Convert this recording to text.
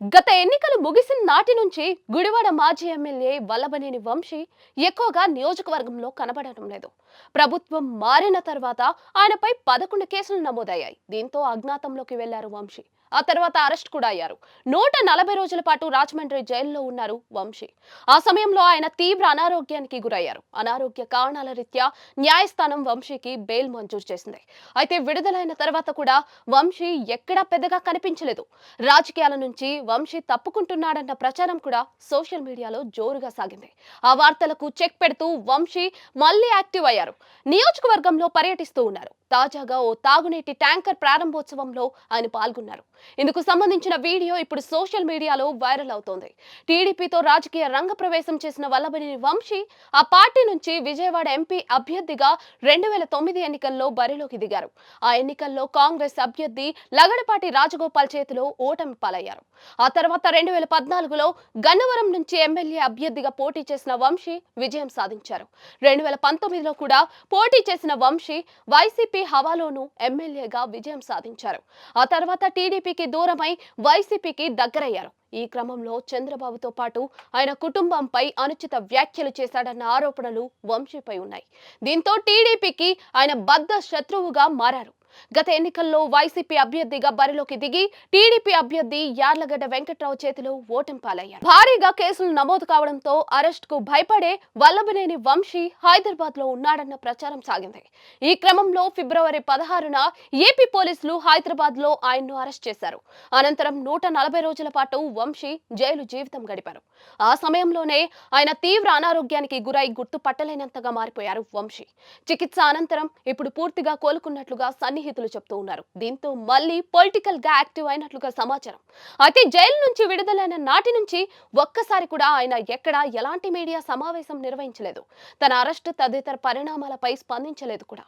గత ఎన్నికలు ముగిసిన నాటి నుంచి గుడివాడ మాజీ ఎమ్మెల్యే వల్లభనేని వంశీ ఎక్కువగా నియోజకవర్గంలో కనబడటం లేదు. ప్రభుత్వం మారిన తర్వాత ఆయనపై పదకొండు కేసులు నమోదయ్యాయి. దీంతో అజ్ఞాతంలోకి వెళ్ళారు వంశీ. ఆ తర్వాత అరెస్ట్ కూడా అయ్యారు. నూట నలభై రోజుల పాటు రాజమండ్రి జైల్లో ఉన్నారు వంశీ. ఆ సమయంలో ఆయన తీవ్ర అనారోగ్యానికి గురయ్యారు. అనారోగ్య కారణాల రీత్యా న్యాయస్థానం వంశీకి బెయిల్ మంజూరు చేసింది. అయితే విడుదలైన తర్వాత కూడా వంశీ ఎక్కడా పెద్దగా కనిపించలేదు. రాజకీయాల నుంచి వంశీ తప్పుకుంటున్నాడన్న ప్రచారం కూడా సోషల్ మీడియాలో జోరుగా సాగింది. ఆ వార్తలకు చెక్ పెడుతూ వంశీ మళ్ళీ యాక్టివ్ అయ్యారు. నియోజకవర్గంలో పర్యటిస్తూ ఉన్నారు. తాజాగా ఓ తాగునీటి ట్యాంకర్ ప్రారంభోత్సవంలో ఆయన పాల్గొన్నారు. ఇందుకు సంబంధించిన వీడియో ఇప్పుడు సోషల్ మీడియాలో వైరల్ అవుతోంది. టీడీపీతో రాజకీయ రంగ ప్రవేశం చేసిన వల్లభనేని వంశీ ఆ పార్టీ నుంచి విజయవాడ ఎంపీ అభ్యర్థిగా రెండు వేల తొమ్మిది ఎన్నికల్లో బరిలోకి దిగారు. ఆ ఎన్నికల్లో కాంగ్రెస్ అభ్యర్థి లగడపాటి రాజగోపాల్ చేతిలో ఓటమి పాలయ్యారు. ఆ తర్వాత రెండు వేల పద్నాలుగులో గన్నవరం నుంచి ఎమ్మెల్యే అభ్యర్థిగా పోటీ చేసిన వంశీ విజయం సాధించారు. రెండు వేల పంతొమ్మిదిలో కూడా పోటీ చేసిన వంశీ వైసీపీ హవాలోనూ ఎమ్మెల్యేగా విజయం సాధించారు. ఆ తర్వాత టీడీపీకి దూరమై వైసీపీకి దగ్గరయ్యారు. ఈ క్రమంలో చంద్రబాబుతో పాటు ఆయన కుటుంబంపై అనుచిత వ్యాఖ్యలు చేశాడన్న ఆరోపణలు వంశీపై ఉన్నాయి. దీంతో టీడీపీకి ఆయన బద్ద శత్రువుగా మారారు. గత ఎన్నికల్లో వైసీపీ అభ్యర్థిగా బరిలోకి దిగి టీడీపీ అభ్యర్థి యార్లగడ్డ వెంకట్రావు చేతిలో ఓటంపాలయ్యారు. భారీగా కేసులు నమోదు కావడంతో అరెస్ట్కు భయపడే వల్లభనేని వంశీ హైదరాబాద్లో ఉన్నాడన్న ప్రచారం సాగింది. ఈ క్రమంలో ఫిబ్రవరి పదహారున ఏపీ పోలీసులు హైదరాబాద్లో ఆయన్ను అరెస్ట్ చేశారు. అనంతరం నూట నలభై రోజుల పాటు వంశీ జైలు జీవితం గడిపారు. ఆ సమయంలోనే ఆయన తీవ్ర అనారోగ్యానికి గురై గుర్తుపట్టలేనంతగా మారిపోయారు వంశీ. చికిత్స అనంతరం ఇప్పుడు పూర్తిగా కోలుకున్నట్లుగా సన్ని సన్నిహితులు చెప్తూ ఉన్నారు. దీంతో మళ్ళీ పొలిటికల్గా యాక్టివ్ అయినట్లుగా సమాచారం. అయితే జైలు నుంచి విడుదలైన నాటి నుంచి ఒక్కసారి కూడా ఆయన ఎక్కడా ఎలాంటి మీడియా సమావేశం నిర్వహించలేదు. తన అరెస్టు తదితర పరిణామాలపై స్పందించలేదు కూడా.